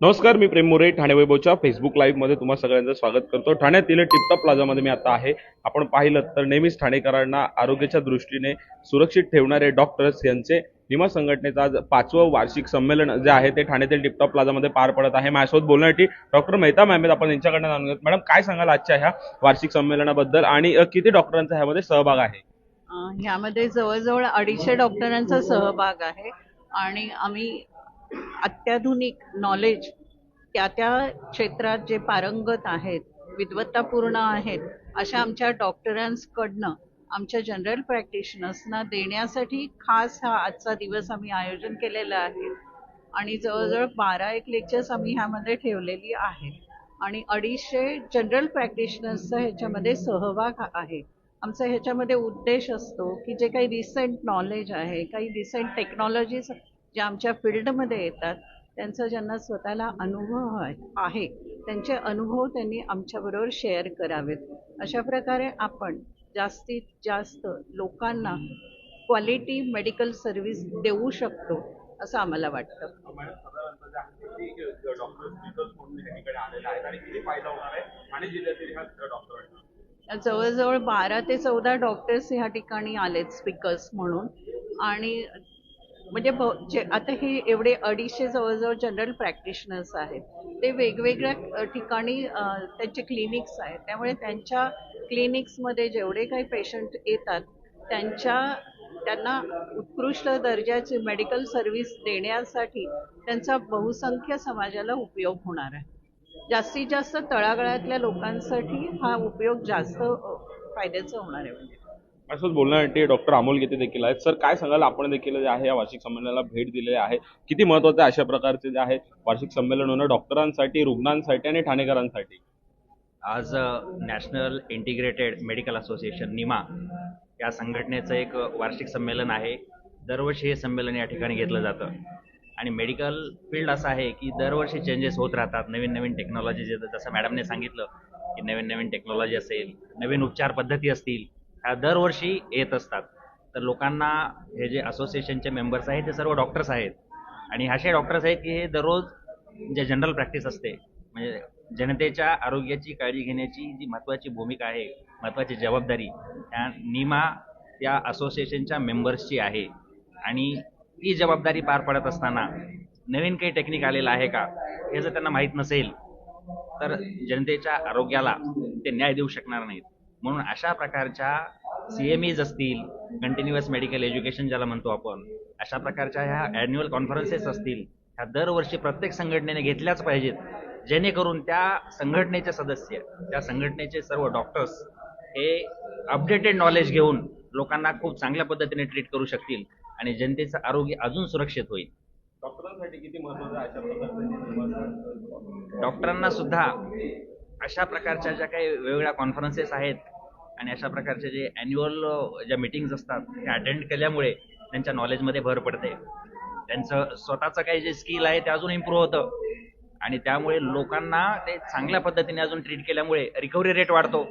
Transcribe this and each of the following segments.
नमस्कार मी प्रेम मोरे ठाणे वैभवच्या फेसबुक लाईव्हमध्ये तुम्हा सगळ्यांचं स्वागत करतो. ठाण्यातील टिपटॉप प्लाझामध्ये मी आता आहे. आपण पाहिलं तर नेहमीच ठाणेकरांना आरोग्याच्या दृष्टीने सुरक्षित ठेवणारे डॉक्टर्स यांचे विमा संघटनेचं आज पाचवं वार्षिक संमेलन जे आहे ते ठाण्यातील टिपटॉप प्लाझामध्ये पार पडत आहे. माझ्यासोबत बोलण्यासाठी डॉक्टर मेहता मॅम आहेत. आपण यांच्याकडनं जाणून घेत मॅडम काय सांगाल आजच्या ह्या वार्षिक संमेलनाबद्दल? आणि किती डॉक्टरांचा ह्यामध्ये सहभाग आहे? ह्यामध्ये जवळजवळ अडीचशे डॉक्टरांचा सहभाग आहे. आणि आम्ही अत्याधुनिक नॉलेज त्या त्या क्षेत्रात जे पारंगत आहेत विद्वत्तापूर्ण आहेत अशा आमच्या डॉक्टरांकडनं आमच्या जनरल प्रॅक्टिशनर्सना देण्यासाठी खास हा आजचा दिवस आम्ही आयोजन केलेला आहे. आणि जवळजवळ बारा एक लेक्चर्स आम्ही ह्यामध्ये ठेवलेली आहेत. आणि अडीचशे जनरल प्रॅक्टिशनर्सचा ह्याच्यामध्ये सहभाग आहे. आमचा ह्याच्यामध्ये उद्देश असतो की जे काही रिसेंट नॉलेज आहे काही रिसेंट टेक्नॉलॉजीज ज्या आमच्या फील्डमध्ये येतात त्यांचा ज्यांना स्वतःला अनुभव आहे- आहे त्यांचे अनुभव त्यांनी आमच्याबरोबर शेअर करावेत. अशा प्रकारे आपण जास्तीत जास्त लोकांना क्वालिटी मेडिकल सर्व्हिस देऊ शकतो असं आम्हाला वाटतं. जवळजवळ बारा ते चौदा डॉक्टर्स ह्या ठिकाणी आलेत स्पीकर्स म्हणून. आणि म्हणजे ब- जे आता हे एवढे अडीचशे जवळजवळ जनरल प्रॅक्टिशनर्स आहेत. ते वेगवेगळ्या ठिकाणी त्यांचे क्लिनिक्स आहेत. त्यामुळे त्यांच्या क्लिनिक्समध्ये जेवढे काही पेशंट येतात त्यांच्या त्यांना उत्कृष्ट दर्जाची मेडिकल सर्व्हिस देण्यासाठी त्यांचा बहुसंख्य समाजाला उपयोग होणार आहे. जास्तीत जास्त तळागाळातल्या लोकांसाठी हा उपयोग जास्त फायद्याचा होणार आहे म्हणजे. माझ्यासोबत बोलण्यासाठी डॉक्टर अमोल गीते देखील आहेत. सर काय सांगाल? आपण देखील जे आहे या वार्षिक संमेलनाला भेट दिलेली आहे. किती महत्वाचं अशा प्रकारचे जे आहे वार्षिक संमेलन होणं? डॉक्टरांसाठी रुग्णांसाठी आणि ठाणेकरांसाठी. आज national integrated medical association Nima या संघटनेचं एक वार्षिक संमेलन आहे. दरवर्षी हे संमेलन या ठिकाणी घेतलं जातं. आणि मेडिकल फील्ड असं आहे की दरवर्षी चेंजेस होत राहतात. नवीन नवीन टेक्नॉलॉजी जसं मॅडमने सांगितलं की नवीन नवीन टेक्नॉलॉजी असेल नवीन उपचार पद्धती असतील दरवर्षी येत असतात. तर लोकांना हे जे असोसिएशनचे मेंबर्स आहेत ते सर्व डॉक्टर्स आहेत. आणि असे डॉक्टर्स आहेत की हे दररोज जे जनरल प्रॅक्टिस असते म्हणजे जनतेच्या आरोग्याची काळजी घेण्याची जी महत्त्वाची भूमिका आहे महत्त्वाची जबाबदारी त्या निमा त्या असोसिएशनच्या मेंबर्सची आहे. आणि ती जबाबदारी पार पडत असताना नवीन काही टेक्निक आलेलं आहे का हे जर त्यांना माहीत नसेल तर जनतेच्या आरोग्याला ते न्याय देऊ शकणार नाहीत. म्हणून अशा प्रकारच्या सी एम ईज असतील कंटिन्युअस मेडिकल एज्युकेशन ज्याला म्हणतो आपण अशा प्रकारच्या ह्या ॲन्युअल कॉन्फरन्सेस असतील ह्या दरवर्षी प्रत्येक संघटनेने घेतल्याच पाहिजेत जेणेकरून त्या संघटनेचे सदस्य त्या संघटनेचे सर्व डॉक्टर्स हे अपडेटेड नॉलेज घेऊन लोकांना खूप चांगल्या पद्धतीने ट्रीट करू शकतील आणि जनतेचं आरोग्य अजून सुरक्षित होईल. डॉक्टरांसाठी किती महत्वाचं डॉक्टरांना सुद्धा अशा प्रकारच्या ज्या काही वेगवेगळ्या कॉन्फरन्सेस आहेत आणि अशा प्रकारचे जे ॲन्युअल ज्या मीटिंग्स असतात ते अटेंड केल्यामुळे त्यांच्या नॉलेजमध्ये भर पडते. त्यांचं स्वतःचं काही जे स्किल आहे ते अजून इम्प्रूव्ह होतं. आणि त्यामुळे लोकांना ते चांगल्या पद्धतीने अजून ट्रीट केल्यामुळे रिकव्हरी रेट वाढतो.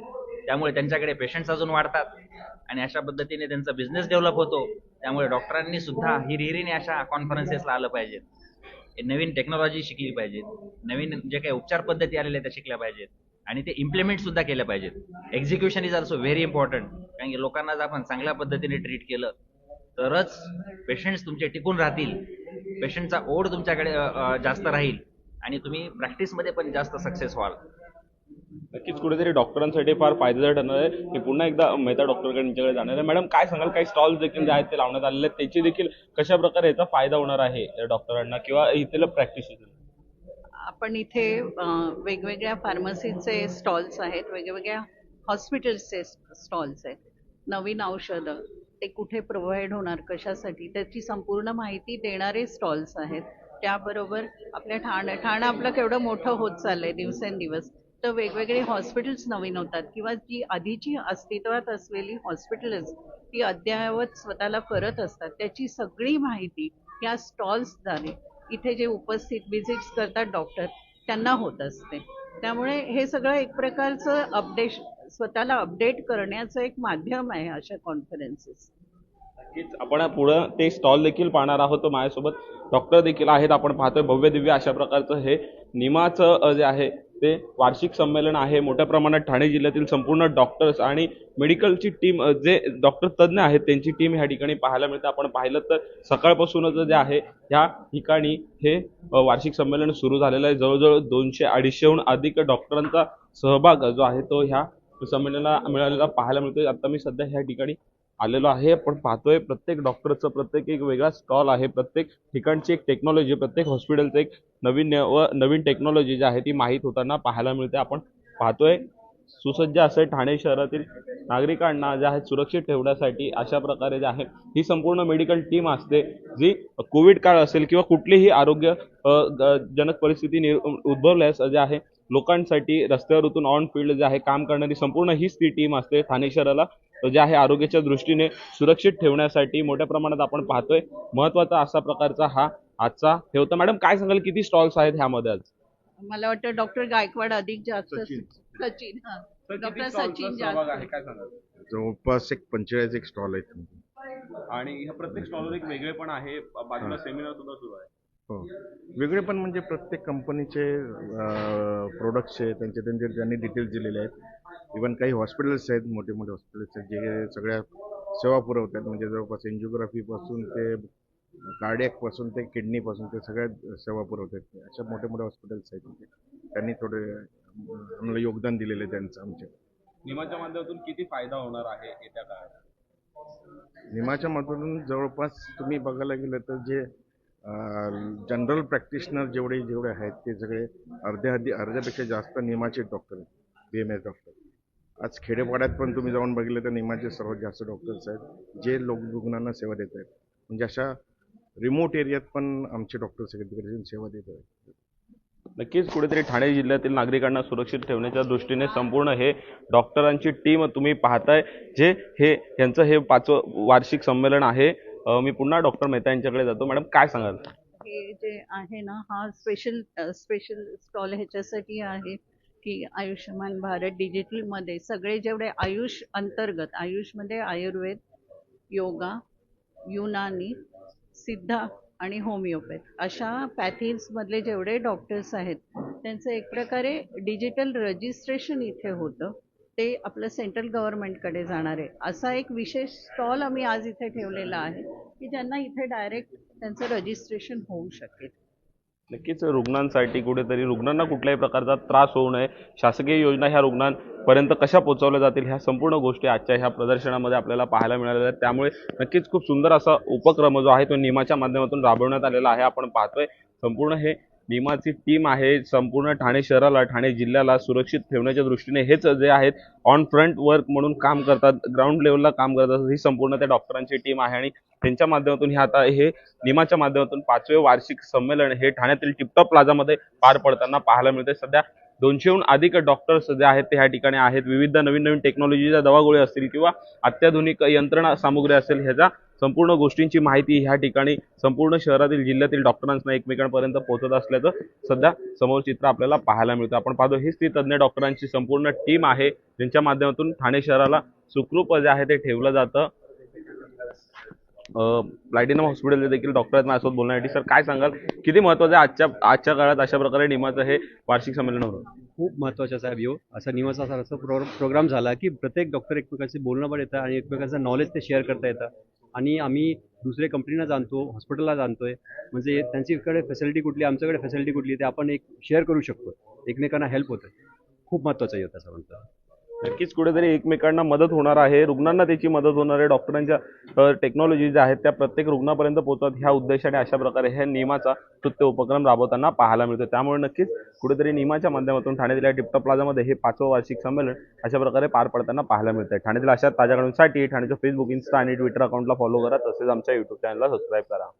त्यामुळे त्यांच्याकडे पेशंट्स अजून वाढतात. आणि अशा पद्धतीने त्यांचा बिझनेस डेव्हलप होतो. त्यामुळे डॉक्टरांनी सुद्धा हिरहिरीने अशा कॉन्फरन्सेसला आलं पाहिजे. हे नवीन टेक्नॉलॉजी शिकली पाहिजेत. नवीन जे काही उपचार पद्धती आलेल्या त्या शिकल्या पाहिजेत. आणि ते इम्प्लिमेंट सुद्धा केल्या पाहिजेत. Execution is also very important कारण की लोकांना जर आपण चांगल्या पद्धतीने ट्रीट केलं तरच पेशंट्स तुमचे टिकून राहतील. पेशंटचा ओढ तुमच्याकडे जास्त राहील. आणि तुम्ही प्रॅक्टिसमध्ये पण जास्त सक्सेस व्हाल. नक्कीच कुठेतरी डॉक्टरांसाठी फार फायदेशीर ठरणार आहे. मी पुन्हा एकदा मेहता डॉक्टरकडे यांच्याकडे जाणार आहे. मॅडम काय सांगाल? काही स्टॉल्स देखील जे आहेत ते लावण्यात आलेले आहेत. त्याची देखील कशा प्रकारे याचा फायदा होणार आहे डॉक्टरांना किंवा इथल्या प्रॅक्टिस आपण इथे वेगवेगळ्या फार्मसीचे स्टॉल्स आहेत वेगवेगळ्या हॉस्पिटल्सचे स्टॉल्स आहेत. नवीन औषधं ते कुठे प्रोव्हाइड होणार कशासाठी त्याची संपूर्ण माहिती देणारे स्टॉल्स आहेत. त्याबरोबर आपल्या ठाणं ठाणं आपलं केवढं मोठं होत चाललंय दिवसेंदिवस. तर वेगवेगळे हॉस्पिटल्स नवीन होतात किंवा जी आधीची अस्तित्वात असलेली हॉस्पिटल्स ती अद्ययावत स्वतःला करत असतात. त्याची सगळी माहिती या स्टॉल्सद्वारे इथे जे उपस्थित विजिट्स करतात डॉक्टर त्यांना होत असते. त्यामुळे हे सगळं एक प्रकारचं अपडेश स्वतःला अपडेट करण्याचं एक माध्यम आहे अशा कॉन्फरन्सेस नक्कीच. आपण पुढं ते स्टॉल देखील पाहणार आहोत माझ्यासोबत. डॉक्टर देखील आहेत. आपण पाहतोय भव्य दिव्य अशा प्रकारचं हे निमाचं जे आहे ते वार्षिक संमेलन आहे. मोठ्या प्रमाणात ठाणे जिल्ह्यातील संपूर्ण डॉक्टर्स आणि मेडिकलची टीम जे डॉक्टर तज्ज्ञ आहेत त्यांची टीम ह्या ठिकाणी पाहायला मिळते. आपण पाहिलं तर सकाळपासूनच जे आहे ह्या ठिकाणी हे वार्षिक संमेलन सुरू झालेलं आहे. जवळजवळ दोनशे अडीचशेहून अधिक डॉक्टरांचा सहभाग जो आहे तो ह्या संमेलनाला मिळालेला पाहायला मिळतो आता मी सध्या ह्या ठिकाणी आलेलो आहे. पण पाहतोय प्रत्येक डॉक्टरचं प्रत्येक एक वेगळा स्टॉल आहे. प्रत्येक ठिकाणची एक टेक्नॉलॉजी प्रत्येक हॉस्पिटलचं एक नवीन व नवीन टेक्नॉलॉजी जी आहे ती माहीत होताना पाहायला मिळते. आपण पाहतोय सुसज्ज असे ठाणे शहरातील नागरिकांना जे आहे सुरक्षित ठेवण्यासाठी अशा प्रकारे जे आहे ही संपूर्ण मेडिकल टीम असते जी कोविड काळ असेल किंवा कुठलीही आरोग्य जनक परिस्थिती निर उद्भवल्यास जे आहे लोकांसाठी रस्त्यावर उतरून ऑन फील्ड जे आहे काम करणारी संपूर्ण हीच ती टीम असते. ठाणे शहराला जे आहे आरोग्याच्या दृष्टीने सुरक्षित ठेवण्यासाठी मोठ्या प्रमाणात आपण पाहतोय. महत्त्वाचा असा प्रकारचा हा आजचा हे होता. मॅडम काय सांगाल? किती स्टॉल्स आहेत ह्यामध्ये आज? मला वाटतं डॉक्टर गायकवाड अधिक जास्त सचिन. हा. डॉक्टर सचिन जास्त. आहे? काय सांगाल? जवळपास एक पंचेचाळीस एक स्टॉल आहेत आणि ह्या प्रत्येक स्टॉलवर एक वेगळे पण आहे. बाजूला सेमिनार सुद्धा सुरू आहे. हो. वेगळे पण म्हणजे प्रत्येक कंपनीचे प्रोडक्ट्स आहेत. त्यांचे त्यांचे त्यांनी डिटेल्स दिलेले आहेत. इवन काही हॉस्पिटल्स आहेत मोठे मोठे हॉस्पिटल्स आहेत जे सगळ्या सेवा पुरवतात. म्हणजे जवळपास एन्जिओग्राफीपासून ते कार्डियकपासून ते किडनीपासून ते सगळ्या सेवा पुरवतात. अशा मोठे मोठे हॉस्पिटल्स आहेत. त्यांनी थोडे आम्हाला योगदान दिलेलं आहे त्यांचं आमच्या. निमाच्या माध्यमातून किती फायदा होणार आहे येत्या काळात? निमाच्या मधून जवळपास तुम्ही बघायला गेलं तर जे जनरल प्रॅक्टिशनर जेवढे जेवढे आहेत ते सगळे अर्ध्या अर्धी अर्ध्यापेक्षा जास्त निमाचे डॉक्टर आहेत. बी एम एस डॉक्टर आज खेडेपाड्यात पण तुम्ही जाऊन बघितलं तर निमाचे सर्वात जास्त डॉक्टर्स आहेत जे लोक रुग्णांना सेवा देत आहेत. म्हणजे अशा रिमोट एरियात पण आमचे डॉक्टर्स आहेत सेवा देत आहेत. नक्कीच कुठेतरी ठाणे जिल्ह्यातील नागरिकांना सुरक्षित ठेवण्याच्या दृष्टीने संपूर्ण हे डॉक्टरांची टीम तुम्ही पाहताय जे हे यांचं हे पाचवं वार्षिक संमेलन आहे. मी पुन्हा डॉक्टर मेहता यांच्याकडे जातो. मॅडम काय सांगाल? हे जे आहे ना हा स्पेशल स्पेशल स्टॉल ह्याच्यासाठी आहे. की आयुष्यमान भारत डिजिटलमध्ये सगळे जेवढे आयुष अंतर्गत आयुषमध्ये आयुर्वेद योगा युनानी सिद्धा आणि होमिओपॅथ अशा पॅथीजमधले जेवढे डॉक्टर्स आहेत त्यांचं एक प्रकारे डिजिटल रजिस्ट्रेशन इथे होतं. ते आपलं सेंट्रल गव्हर्नमेंटकडे जाणार आहे. असा एक विशेष स्टॉल आम्ही आज इथे ठेवलेला आहे की ज्यांना इथे डायरेक्ट त्यांचं रजिस्ट्रेशन होऊ शकेल. नक्कीच रुग्णांसाठी कुठेतरी रुग्णांना कुठल्याही प्रकारचा त्रास होऊ नये. शासकीय योजना ह्या रुग्णांपर्यंत कशा पोहोचवल्या जातील ह्या संपूर्ण गोष्टी आजच्या ह्या प्रदर्शनामध्ये आपल्याला पाहायला मिळालेल्या आहेत. त्यामुळे नक्कीच खूप सुंदर असा उपक्रम जो आहे तो निमाच्या माध्यमातून राबवण्यात आलेला आहे. आपण पाहतोय संपूर्ण हे निमाची टीम आहे संपूर्ण ठाणे शहराला ठाणे जिल्ह्याला सुरक्षित ठेवण्याच्या दृष्टीने हेच जे आहेत ऑन फ्रंट वर्क म्हणून काम करतात ग्राउंड लेवलला काम करतात ही संपूर्ण त्या डॉक्टरांची टीम आहे आणि त्यांच्या माध्यमातून हे आता हे निमाच्या माध्यमातून पाचवे वार्षिक संमेलन हे ठाण्यातील टिपटॉप प्लाझामध्ये पार पडताना पाहायला मिळते सध्या दोनशेहून अधिक डॉक्टर्स जे आहेत ते ह्या ठिकाणी आहेत. विविध नवीन नवीन टेक्नॉलॉजीच्या दवागोळी असतील किंवा अत्याधुनिक यंत्रणा सामुग्री असेल ह्याचा संपूर्ण गोष्टींची माहिती ह्या ठिकाणी संपूर्ण शहरातील जिल्ह्यातील डॉक्टरांना एकमेकांपर्यंत पोहोचत असल्याचं सध्या समोर चित्र आपल्याला पाहायला मिळतं. आपण पाहतो हीच ती तज्ज्ञ डॉक्टरांची संपूर्ण टीम आहे ज्यांच्या माध्यमातून ठाणे शहराला सुखरूप जे आहे ते ठेवलं जातं. प्लॅटिनम हॉस्पिटलचे देखील डॉक्टर आहेत माझ्यासोबत बोलण्यासाठी. सर काय सांगाल? किती महत्वाचं आहे आजच्या आजच्या काळात अशा प्रकारे निमाचं हे वार्षिक संमेलन होतं? खूप महत्त्वाचं साहेब यो. असा निवासा असा प्रोग्राम झाला की प्रत्येक डॉक्टर एकमेकांशी बोलणं पण येतं आणि एकमेकांचं नॉलेज ते शेअर करता येतं. आणि आम्ही दुसरे कंपनीला जाणतो हॉस्पिटलला जाणतो आहे म्हणजे त्यांच्याकडे फॅसिलिटी कुठली आमच्याकडे फॅसिलिटी कुठली ते आपण एक शेअर करू शकतो. एकमेकांना हेल्प होतं खूप महत्त्वाचं आहे त्याचा म्हणतो नक्कीच कुठेतरी एकमेकांना मदत होणार आहे. रुग्णांना त्याची मदत होणार आहे. डॉक्टरांच्या टेक्नॉलॉजी ज्या आहेत त्या प्रत्येक रुग्णापर्यंत पोहोचतात. ह्या उद्देशाने अशा प्रकारे ह्या नियमाचा कृत्य उपक्रम राबवताना पाहायला मिळतो त्यामुळे नक्कीच कुठेतरी नियमाच्या माध्यमातून ठाण्यातील टिपटॉप प्लाझामध्ये हे पाचवं वार्षिक संमेलन अशा प्रकारे पार पडताना पाहायला मिळतं ठाण्यातील अशा ताज्या घडामोडींसाठी ठाण्याच्या फेसबुक इन्स्टा आणि ट्विटर अकाउंटला फॉलो करा. तसेच आमच्या युट्यूब चॅनलला सबस्क्राईब करा.